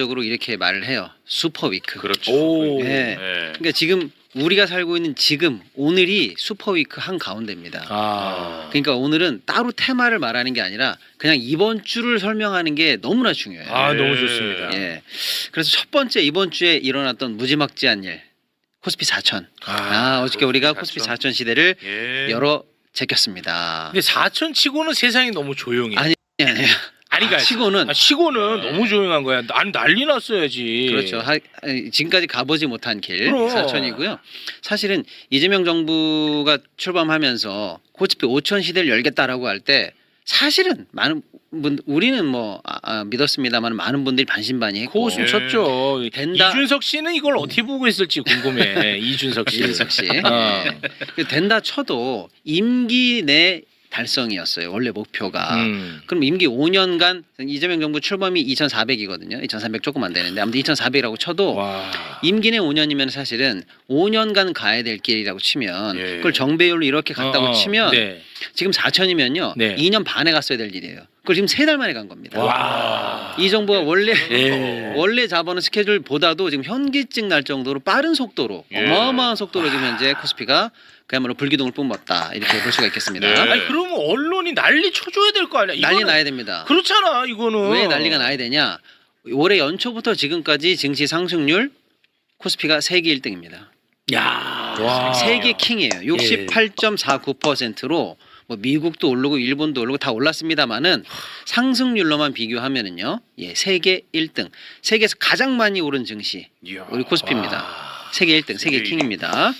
적으로 이렇게 말을 해요. 슈퍼 위크. 그렇죠. 오. 예. 네. 그러니까 지금 우리가 살고 있는 지금 오늘이 슈퍼 위크 한 가운데입니다. 아. 그러니까 오늘은 따로 테마를 말하는 게 아니라 그냥 이번 주를 설명하는 게 너무나 중요해요. 아, 예. 너무 좋습니다. 예. 그래서 첫 번째 이번 주에 일어났던 무지막지한 일. 코스피 4천. 아, 어저께 우리가 코스피 4천. 4천 시대를 예. 열어 제꼈습니다. 근데 4천 치고는 세상이 너무 조용해. 아니, 아니에요. 아니, 그러니까 치고는 아, 치고는 너무 조용한 거야. 아니 난리 났어야지. 그렇죠. 하, 지금까지 가보지 못한 길 그럼. 4천이고요. 사실은 이재명 정부가 출범하면서 코스피 5천 시대를 열겠다라고 할 때 사실은 많은 분 우리는 뭐 아, 아, 믿었습니다만 많은 분들이 반신반의했고 고웃음 예. 쳤죠. 된다. 이준석 씨는 이걸 어떻게 보고 있을지 궁금해. 이준석 씨. 이준석 씨 어. 예. 된다 쳐도 임기 내 달성이었어요. 원래 목표가. 음. 그럼 임기 5년간 이재명 정부 출범이 2,400이거든요. 2,300 조금 안 되는데 아무튼 2,400이라고 쳐도 와. 임기 내 5년이면 사실은 5년간 가야 될 길이라고 치면 예. 그걸 정배율로 이렇게 갔다고 어, 어. 치면 네. 지금 4천이면요. 네. 2년 반에 갔어야 될 일이에요. 그걸 지금 세 달 만에 간 겁니다. 와. 이 정부가 원래 예. 원래 잡아놓은 스케줄보다도 지금 현기증 날 정도로 빠른 속도로 예. 어마어마한 속도로 지금 현재 코스피가 그야말로 불기둥을 뿜었다 이렇게 볼 수가 있겠습니다. 네. 아니 그러면 언론이 난리 쳐줘야 될 거 아니야. 난리 이거는- 나야 됩니다. 그렇잖아 이거는. 왜 난리가 나야 되냐? 올해 연초부터 지금까지 증시 상승률 코스피가 세계 1등입니다. 야. 와. 세계 킹이에요. 68.49%로 뭐 미국도 오르고 일본도 오르고 다 올랐습니다만은 상승률로만 비교하면은요. 예, 세계 1등. 세계에서 가장 많이 오른 증시. 우리 코스피입니다. 세계 1등, 세계 세계 킹입니다.